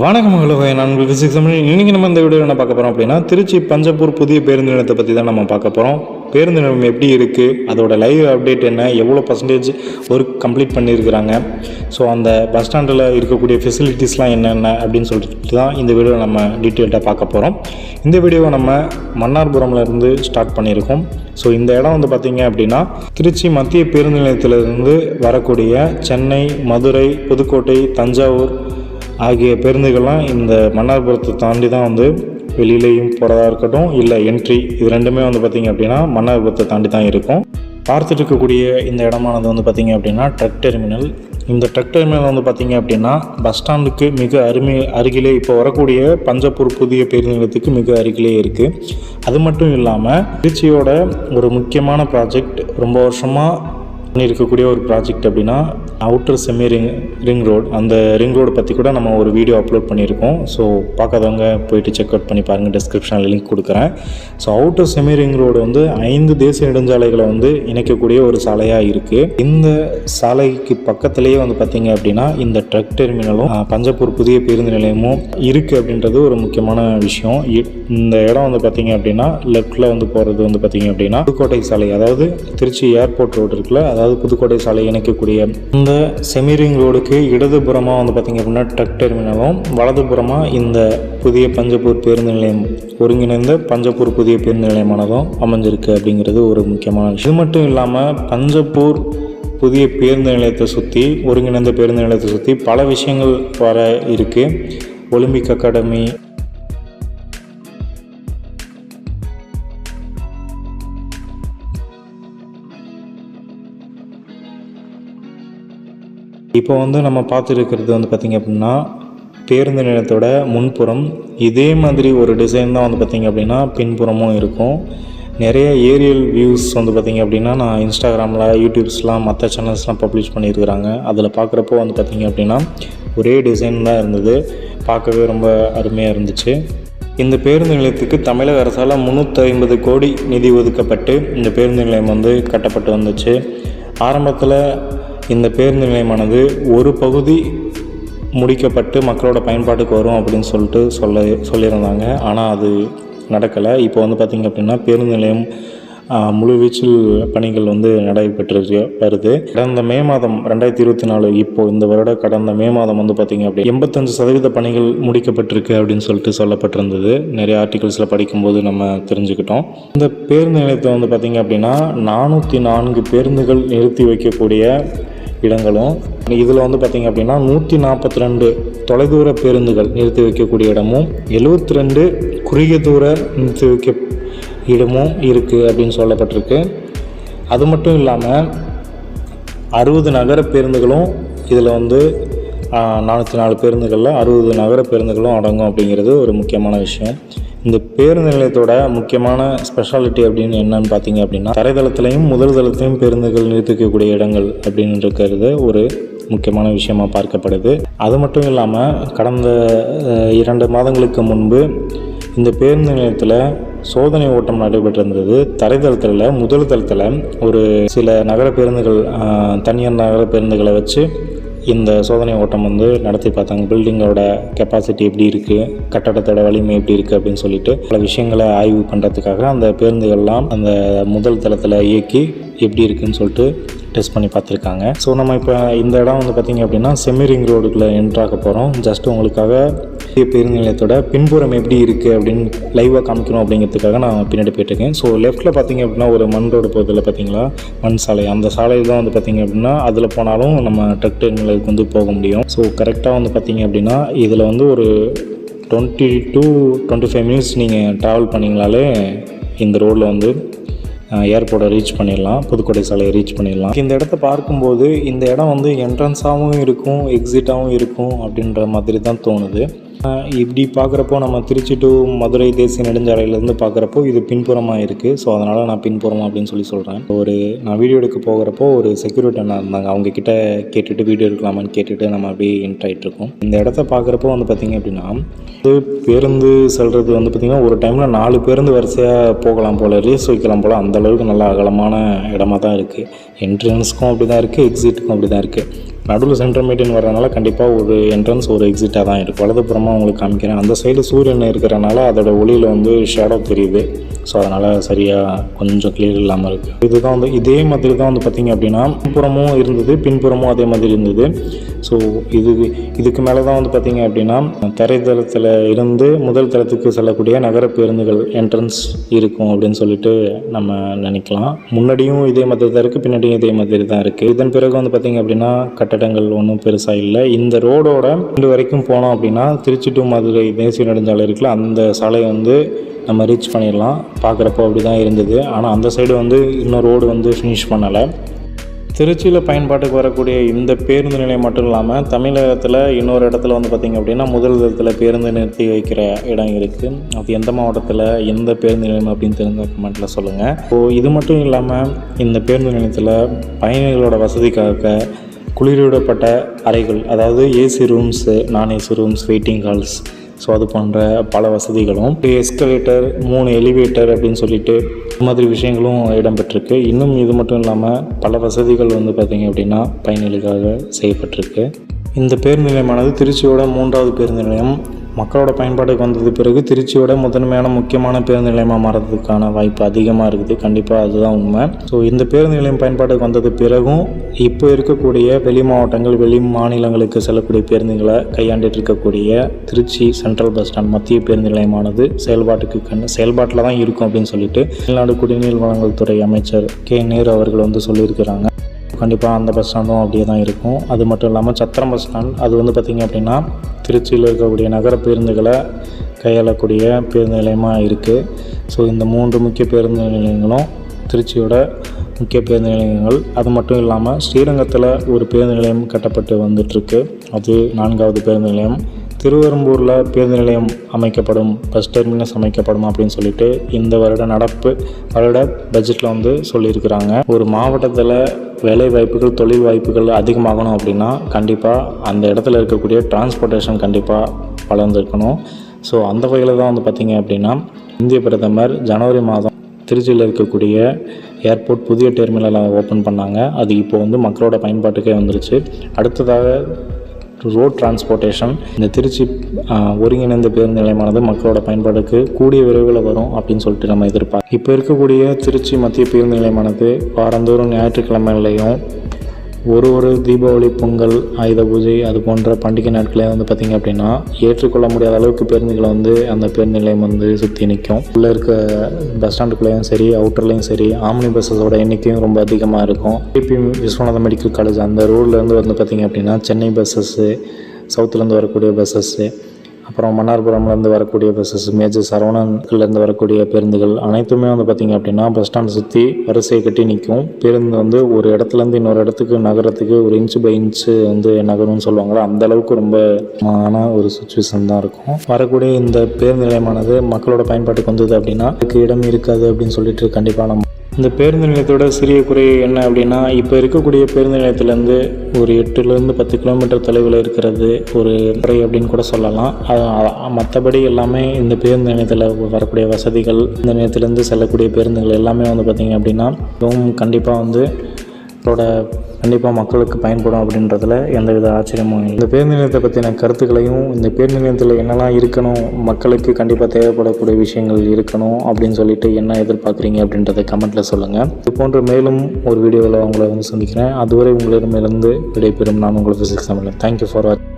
வணக்கம் ஹலோ நான் உங்களுக்கு சிக்ஸ் இன்றைக்கி நம்ம இந்த வீடியோ என்ன பார்க்க போகிறோம் அப்படின்னா திருச்சி பஞ்சப்பூர் புதிய பேருந்து நிலையத்தை பற்றி தான் நம்ம பார்க்க போகிறோம் பேருந்து நிலையம் எப்படி இருக்குது அதோட லைவ் அப்டேட் என்ன? எவ்வளோ பர்சன்டேஜ் ஒர்க் கம்ப்ளீட் பண்ணியிருக்கிறாங்க? ஸோ அந்த பஸ் ஸ்டாண்டில் இருக்கக்கூடிய ஃபெசிலிட்டிஸ்லாம் என்னென்ன அப்படின்னு சொல்லிட்டு தான் இந்த வீடியோவை நம்ம டீட்டெயில்டாக பார்க்க போகிறோம் இந்த வீடியோவை நம்ம மன்னார்புரம்ல இருந்து ஸ்டார்ட் பண்ணியிருக்கோம். ஸோ இந்த இடம் வந்து பார்த்திங்க அப்படின்னா திருச்சி மத்திய பேருந்து நிலையத்திலிருந்து வரக்கூடிய சென்னை மதுரை புதுக்கோட்டை தஞ்சாவூர் ஆகிய பேருந்துகள்லாம் இந்த மன்னார்புரத்தை தாண்டி தான் வந்து வெளியிலையும் போகிறதா இருக்கட்டும் இல்லை என்ட்ரி இது ரெண்டுமே வந்து பார்த்திங்க அப்படின்னா மன்னார்புரத்தை தாண்டி தான் இருக்கும். பார்த்துட்டு இருக்கக்கூடிய இந்த இடமானது வந்து பார்த்திங்க அப்படின்னா ட்ரக் டெர்மினல் இந்த ட்ரக் டெர்மினல் வந்து பார்த்திங்க அப்படின்னா பஸ் ஸ்டாண்டுக்கு மிக அருமை அருகிலே இப்போ வரக்கூடிய பஞ்சப்பூர் புதிய பேருந்து நிலையத்துக்கு மிக அருகிலே இருக்குது அது மட்டும் இல்லாமல் திருச்சியோட ஒரு முக்கியமான ப்ராஜெக்ட் ரொம்ப வருஷமாக பண்ணியிருக்கக்கூடிய ஒரு ப்ராஜெக்ட் அப்படின்னா outer semi ring ring road அந்த ரிங் ரோடு பற்றி கூட நம்ம ஒரு வீடியோ அப்லோட் பண்ணியிருக்கோம். ஸோ பார்க்காதவங்க போயிட்டு செக் அவுட் பண்ணி பாருங்கள் டிஸ்கிரிப்ஷனில் லிங்க் கொடுக்குறேன். So outer semi ring road வந்து ஐந்து தேசிய நெடுஞ்சாலைகளை வந்து இணைக்கக்கூடிய ஒரு சாலையாக இருக்குது இந்த சாலைக்கு பக்கத்துலேயே வந்து பார்த்திங்க அப்படின்னா இந்த ட்ரக் டெர்மினலும் பஞ்சப்பூர் புதிய பேருந்து நிலையமும் இருக்குது அப்படின்றது ஒரு முக்கியமான விஷயம். இந்த இடம் வந்து பார்த்திங்க அப்படின்னா லெஃப்டில் வந்து போகிறது வந்து பார்த்திங்க அப்படின்னா புதுக்கோட்டை சாலை அதாவது திருச்சி ஏர்போர்ட் ரோடு இருக்குல்ல அதாவது புதுக்கோட்டை சாலை இணைக்கக்கூடிய இந்த இந்த செமிரிங் ரோடுக்கு இடதுபுறமாக வந்து பார்த்திங்க அப்படின்னா ட்ரக் டெர்மினலும் வலதுபுறமாக இந்த புதிய பஞ்சப்பூர் பேருந்து நிலையம் ஒருங்கிணைந்த பஞ்சப்பூர் புதிய பேருந்து நிலையமானதும் அமைஞ்சிருக்கு அப்படிங்கிறது ஒரு முக்கியமான விஷயம். இது மட்டும் இல்லாமல் பஞ்சப்பூர் புதிய பேருந்து நிலையத்தை சுற்றி ஒருங்கிணைந்த பேருந்து நிலையத்தை சுற்றி பல விஷயங்கள் வர இருக்குது ஒலிம்பிக் அகாடமி இப்போ வந்து நம்ம பார்த்துருக்கிறது வந்து பார்த்திங்க அப்படின்னா பேருந்து நிலையத்தோட முன்புறம் இதே மாதிரி ஒரு டிசைன் தான் வந்து பார்த்திங்க அப்படின்னா பின்புறமும் இருக்கும். நிறைய ஏரியல் வியூஸ் வந்து பார்த்திங்க அப்படின்னா நான் இன்ஸ்டாகிராமில் யூடியூப்ஸ்லாம் மற்ற சேனல்ஸ்லாம் பப்ளிஷ் பண்ணியிருக்கிறாங்க. அதில் பார்க்குறப்போ வந்து பார்த்திங்க அப்படின்னா ஒரே டிசைன் தான் இருந்தது. பார்க்கவே ரொம்ப அருமையாக இருந்துச்சு. இந்த பேருந்து நிலையத்துக்கு தமிழக அரசால் முந்நூற்றி ஐம்பது கோடி நிதி ஒதுக்கப்பட்டு இந்த பேருந்து நிலையம் வந்து கட்டப்பட்டு வந்துச்சு. ஆரம்பத்தில் இந்த பேருந்து நிலையமானது ஒரு பகுதி முடிக்கப்பட்டு மக்களோட பயன்பாட்டுக்கு வரும் அப்படின்னு சொல்லிட்டு சொல்ல சொல்லியிருந்தாங்க. ஆனால் அது நடக்கலை. இப்போ வந்து பார்த்திங்க அப்படின்னா பேருந்து நிலையம் முழு முழுவீச்சில் பணிகள் வந்து நடைபெற்று வருது. கடந்த மே மாதம் ரெண்டாயிரத்தி இருபத்தி நாலு இப்போது இந்த வருட கடந்த மே மாதம் வந்து பார்த்திங்க அப்படி எண்பத்தஞ்சு சதவீத பணிகள் முடிக்கப்பட்டிருக்கு அப்படின்னு சொல்லிட்டு சொல்லப்பட்டிருந்தது. நிறைய ஆர்டிகல்ஸில் படிக்கும்போது நம்ம தெரிஞ்சுக்கிட்டோம். இந்த பேருந்து நிலையத்தை வந்து பார்த்திங்க அப்படின்னா நானூற்றி நான்கு பேருந்துகள் நிறுத்தி வைக்கக்கூடிய இடங்களும். இதில் வந்து பார்த்திங்க அப்படின்னா நூற்றி நாற்பத்தி ரெண்டு தொலைதூர பேருந்துகள் நிறுத்தி வைக்கக்கூடிய இடமும் எழுபத்தி ரெண்டு குறுகிய தூர நிறுத்தி வைக்க இடமும் இருக்குது அப்படின்னு சொல்லப்பட்டிருக்கு. அது மட்டும் இல்லாமல் அறுபது நகர பேருந்துகளும் இதில் வந்து நானூற்றி நாலு பேருந்துகளில் அறுபது நகர பேருந்துகளும் அடங்கும் அப்படிங்கிறது ஒரு முக்கியமான விஷயம். இந்த பேருந்து நிலையத்தோட முக்கியமான ஸ்பெஷாலிட்டி அப்படின்னு என்னன்னு பார்த்தீங்க அப்படின்னா தரைதளத்திலையும் முதல் தளத்திலையும் பேருந்துகள் நிறுத்திக்கக்கூடிய இடங்கள் அப்படின்னு இருக்கிறது ஒரு முக்கியமான விஷயமாக பார்க்கப்படுது. அது மட்டும் இல்லாமல் கடந்த இரண்டு மாதங்களுக்கு முன்பு இந்த பேருந்து நிலையத்தில் சோதனை ஓட்டம் நடைபெற்றிருந்தது. தரைதளத்தில் முதல் தளத்தில் ஒரு சில நகர பேருந்துகள் தனியார் நகர பேருந்துகளை வச்சு இந்த சோதனை ஓட்டம் வந்து நடத்தி பார்த்தாங்க. பில்டிங்கோட கெப்பாசிட்டி எப்படி இருக்குது கட்டடத்தோட வலிமை எப்படி இருக்குது அப்படின்னு சொல்லிட்டு பல விஷயங்களை ஆய்வு பண்ணுறதுக்காக அந்த பேருந்துகள்லாம் அந்த முதல் தளத்தில் இயக்கி எப்படி இருக்குன்னு சொல்லிட்டு டெஸ்ட் பண்ணி பார்த்துருக்காங்க. ஸோ நம்ம இப்போ இந்த இடம் வந்து பார்த்திங்க அப்படின்னா செமிரிங் ரோடுக்குள்ளே என்ட்ராக போகிறோம் ஜஸ்ட் உங்களுக்காக புதிய பேருந்து நிலையத்தோட பின்புறம் எப்படி இருக்குது அப்படின்னு லைவாக காமிக்கணும் அப்படிங்கிறதுக்காக நான் பின்னாடி போயிட்டுருக்கேன் ஸோ லெஃப்ட்டில் பார்த்தீங்க அப்படின்னா ஒரு மண் ரோடு போகிறதுல பார்த்தீங்களா மண் சாலை. அந்த சாலையில் தான் வந்து பார்த்திங்க அப்படின்னா அதில் போனாலும் நம்ம ட்ரக் டெர்மினலுக்கு வந்து போக முடியும். ஸோ கரெக்டாக வந்து பார்த்திங்க அப்படின்னா இதில் வந்து ஒரு twenty to twenty five minutes நீங்கள் ட்ராவல் பண்ணிங்கனாலே இந்த ரோடில் வந்து ஏர்போர்ட்டை ரீச் பண்ணிடலாம் புதுக்கோட்டை சாலையை ரீச் பண்ணிடலாம். இந்த இடத்த பார்க்கும்போது இந்த இடம் வந்து என்ட்ரன்ஸாகவும் இருக்கும் எக்ஸிட்டாகவும் இருக்கும் அப்படின்ற மாதிரி தான் தோணுது. இப்படி பார்க்குறப்போ நம்ம திருச்சி டு மதுரை தேசிய நெடுஞ்சாலையிலேருந்து பார்க்குறப்போ இது பின்புறமாக இருக்குது ஸோ அதனால் நான் பின்புறமாக அப்படின்னு சொல்லி சொல்கிறேன் ஒரு நான் வீடியோ எடுக்க போகிறப்போ ஒரு செக்யூரிட்டி அண்ணா இருந்தாங்க. அவங்க கிட்ட கேட்டுட்டு வீடியோ எடுக்கலாமான்னு கேட்டுட்டு நம்ம அப்படியே என்ட்ராயிட்டு இருக்கோம். இந்த இடத்த பார்க்குறப்போ வந்து பார்த்திங்க அப்படின்னா இது பேருந்து செல்கிறது வந்து பார்த்திங்கன்னா ஒரு டைமில் நாலு பேருந்து வரிசையாக போகலாம் போல் ரேஸ் வைக்கலாம் போல் அந்த அளவுக்கு அகலமான இடமா தான் இருக்குது என்ட்ரன்ஸ்க்கும் அப்படி தான் இருக்குது எக்ஸிட்டுக்கும் அப்படி தான் இருக்குது நடுவில் சென்ட்ரல் மீட்டிங் வர்றதுனால கண்டிப்பாக ஒரு என்ட்ரன்ஸ் ஒரு எக்ஸிட்டாக தான் இருக்கும். வலதுபுறமாக உங்களுக்கு காமிக்கிறேன். அந்த சைடு சூரியன் இருக்கிறனால அதோட ஒளியில் வந்து ஷேடோ தெரியுது. ஸோ அதனால் சரியாக கொஞ்சம் கிளியர் இல்லாமல் இருக்குது இதுதான் வந்து இதே மாதிரி தான் வந்து பார்த்திங்க அப்படின்னா பின்புறமும் இருந்தது பின்புறமும் அதே மாதிரி இருந்தது. ஸோ இது இதுக்கு மேலே தான் வந்து பார்த்திங்க அப்படின்னா தரைத்தளத்தில் இருந்து முதல் தளத்துக்கு செல்லக்கூடிய நகர பேருந்துகள் என்ட்ரன்ஸ் இருக்கும் அப்படின்னு சொல்லிட்டு நம்ம நினைக்கலாம். முன்னாடியும் இதே மாதிரி தான் இருக்குது பின்னாடியும் இதே மாதிரி தான் இருக்குது இதன் பிறகு வந்து பார்த்திங்க அப்படின்னா கட்டடங்கள் ஒன்றும் பெருசாக இல்லை. இந்த ரோடோட ரெண்டு வரைக்கும் போனோம் அப்படின்னா திருச்சி டு மதுரை தேசிய நெடுஞ்சாலை இருக்குல்ல அந்த சாலை வந்து நம்ம ரீச் பண்ணிடலாம். பார்க்குறப்போ அப்படி தான் இருந்தது. ஆனால் அந்த சைடு வந்து இன்னும் ரோடு வந்து ஃபினிஷ் பண்ணலை. திருச்சியில் பயன்பாட்டுக்கு வரக்கூடிய இந்த பேருந்து நிலையம் மட்டும் இல்லாமல் தமிழகத்தில் இன்னொரு இடத்துல வந்து பார்த்திங்க அப்படின்னா முதல் இடத்துல பேருந்து நிறுத்தி வைக்கிற இடம் இருக்குது அது எந்த மாவட்டத்தில் எந்த பேருந்து நிலையம் அப்படின்னு தெரிஞ்ச கமெண்ட்டில் சொல்லுங்கள் இப்போது இது மட்டும் இல்லாமல் இந்த பேருந்து நிலையத்தில் பயணிகளோட வசதிக்காக குளிரிடப்பட்ட அறைகள் அதாவது ஏசி ரூம்ஸு நான் AC rooms waiting halls so அது போன்ற பல வசதிகளும். எஸ்கலேட்டர் மூணு எலிவேட்டர் அப்படின்னு சொல்லிட்டு இந்த மாதிரி விஷயங்களும் இடம்பெற்றிருக்கு. இன்னும் இது மட்டும் இல்லாமல் பல வசதிகள் வந்து பார்த்திங்க அப்படின்னா பயணிகளுக்காக செய்யப்பட்டிருக்கு. இந்த பேருந்து நிலையமானது திருச்சியோட மூன்றாவது பேருந்து நிலையம் மக்களோட பயன்பாட்டுக்கு வந்தது பிறகு திருச்சியோட முதன்மையான முக்கியமான பேருந்து நிலையமாக மாறதுக்கான வாய்ப்பு அதிகமாக இருக்குது. கண்டிப்பாக அதுதான் உண்மை. ஸோ இந்த பேருந்து நிலையம் பயன்பாட்டுக்கு வந்தது பிறகும் இப்போ இருக்கக்கூடிய வெளி மாவட்டங்கள் வெளி மாநிலங்களுக்கு செல்லக்கூடிய பேருந்துகளை கையாண்டுட்டு இருக்கக்கூடிய திருச்சி சென்ட்ரல் பஸ் ஸ்டாண்ட் மத்திய பேருந்து நிலையமானது செயல்பாட்டுக்கு கண் செயல்பாட்டில் தான் இருக்கும் அப்படின்னு சொல்லிட்டு தமிழ்நாடு குடிநீர் வழங்கல் துறை அமைச்சர் கே. நேரு அவர்கள் வந்து சொல்லியிருக்கிறாங்க. கண்டிப்பாக அந்த பஸ் ஸ்டாண்டும் அப்படியே தான் இருக்கும். அது மட்டும் இல்லாமல் சத்திரம் பஸ் ஸ்டாண்ட் அது வந்து பார்த்திங்க அப்படின்னா திருச்சியில் இருக்கக்கூடிய நகர பேருந்துகளை கையாளக்கூடிய பேருந்து நிலையமாக இருக்குது ஸோ இந்த மூன்று முக்கிய பேருந்து நிலையங்களும் திருச்சியோட முக்கிய பேருந்து நிலையங்கள். அது மட்டும் இல்லாமல் ஸ்ரீரங்கத்தில் ஒரு பேருந்து நிலையம் கட்டப்பட்டு வந்துட்டுருக்கு அது நான்காவது பேருந்து நிலையம். திருவெரும்பூரில் பேருந்து நிலையம் அமைக்கப்படும் பஸ் டெர்மினஸ் அமைக்கப்படும் அப்படின்னு சொல்லிட்டு இந்த வருட நடப்பு வருட பட்ஜெட்டில் வந்து சொல்லியிருக்கிறாங்க. ஒரு மாவட்டத்தில் வேலை வாய்ப்புகள் தொழில் வாய்ப்புகள் அதிகமாகணும் அப்படின்னா கண்டிப்பாக அந்த இடத்துல இருக்கக்கூடிய டிரான்ஸ்போர்ட்டேஷன் கண்டிப்பாக வளர்ந்துருக்கணும். ஸோ அந்த வகையில் தான் வந்து பார்த்திங்க அப்படின்னா இந்திய பிரதமர் ஜனவரி மாதம் திருச்சியில் இருக்கக்கூடிய ஏர்போர்ட் புதிய டெர்மினலை ஓப்பன் பண்ணாங்க. அது இப்போ வந்து மக்களோட பயன்பாட்டுக்கே வந்துருச்சு. அடுத்ததாக ரோட் டிரான்ஸ்போர்ட்டேஷன் இந்த திருச்சி ஒருங்கிணைந்த பேருந்து நிலையமானது மக்களோட பயன்பாடுக்கு கூடிய விரைவில் வரும் அப்படின்னு சொல்லிட்டு நம்ம எதிர்பார்க்கலாம் இப்போ இருக்கக்கூடிய திருச்சி மத்திய பேருந்து நிலையமானது வாரந்தோறும் ஞாயிற்றுக்கிழமைகளையும் ஒரு ஒரு தீபாவளி பொங்கல் ஆயுத பூஜை அது போன்ற பண்டிகை நாட்களே வந்து பார்த்திங்க அப்படின்னா ஏற்றுக்கொள்ள முடியாத அளவுக்கு பேருந்துகளை வந்து அந்த பேருந்து நிலையம் வந்து சுற்றி நிற்கும். உள்ளே இருக்க பஸ் ஸ்டாண்டுக்குள்ளேயும் சரி அவுட்டர்லேயும் சரி ஆம்னி பஸ்ஸஸோட எண்ணிக்கையும் ரொம்ப அதிகமாக இருக்கும். பிபி விஸ்வநாத மெடிக்கல் காலேஜ் அந்த ரோட்லேருந்து வந்து பார்த்திங்க அப்படின்னா சென்னை பஸ்ஸஸ்ஸு சவுத்துலேருந்து வரக்கூடிய பஸ்ஸஸ்ஸு அப்புறம் மன்னார்புரம்லேருந்து வரக்கூடிய பஸ்ஸஸ் மேஜர் சரவணன்லேருந்து வரக்கூடிய பேருந்துகள் அனைத்துமே வந்து பார்த்திங்க அப்படின்னா பஸ் ஸ்டாண்ட் சுற்றி வரிசையை கட்டி நிற்கும். பேருந்து வந்து ஒரு இடத்துலேருந்து இன்னொரு இடத்துக்கு நகரத்துக்கு ஒரு இன்ச்சு பை இன்ச்சு வந்து நகரும்னு சொல்லுவாங்களா அந்த அளவுக்கு ரொம்ப மான ஒரு சுச்சுவேஷன் தான் இருக்கும். வரக்கூடிய இந்த பேருந்து நிலையமானது மக்களோட பயன்பாட்டுக்கு வந்தது அப்படின்னா அதுக்கு இடம் இருக்காது அப்படின்னு சொல்லிட்டு கண்டிப்பாக நம்ம இந்த பேருந்து நிலையத்தோட சிறிய குறை என்ன அப்படின்னா இப்போ இருக்கக்கூடிய பேருந்து நிலையத்துலேருந்து ஒரு எட்டுலேருந்து பத்து கிலோமீட்டர் தொலைவில் இருக்கிறது ஒரு குறை அப்படின்னு கூட சொல்லலாம். அது- மற்றபடி எல்லாமே இந்த பேருந்து நிலையத்தில் வரக்கூடிய வசதிகள் இந்த நிலையத்திலேருந்து செல்லக்கூடிய பேருந்துகள் எல்லாமே வந்து பார்த்திங்க அப்படின்னா மிகவும் கண்டிப்பாக வந்து அதோட கண்டிப்பாக மக்களுக்கு பயன்படும் அப்படின்றதுல எந்தவித ஆச்சரியமும் இல்லை. இந்த பேருந்து நிலையத்தை பற்றின கருத்துக்களையும் இந்த பேருந்து நிலையத்தில் என்னெல்லாம் இருக்கணும் மக்களுக்கு கண்டிப்பாக தேவைப்படக்கூடிய விஷயங்கள் இருக்கணும் அப்படின்னு சொல்லிட்டு என்ன எதிர்பார்க்குறீங்க அப்படின்றத கமெண்ட்டில் சொல்லுங்கள் இது போன்ற மேலும் ஒரு வீடியோவில் உங்களை வந்து சந்திக்கிறேன். அதுவரை உங்களிடமிருந்து விடைபெறும். நான் உங்களை ஃபிசிக்ஸ் தமிழ் தேங்க்யூ ஃபார் வாட்சிங்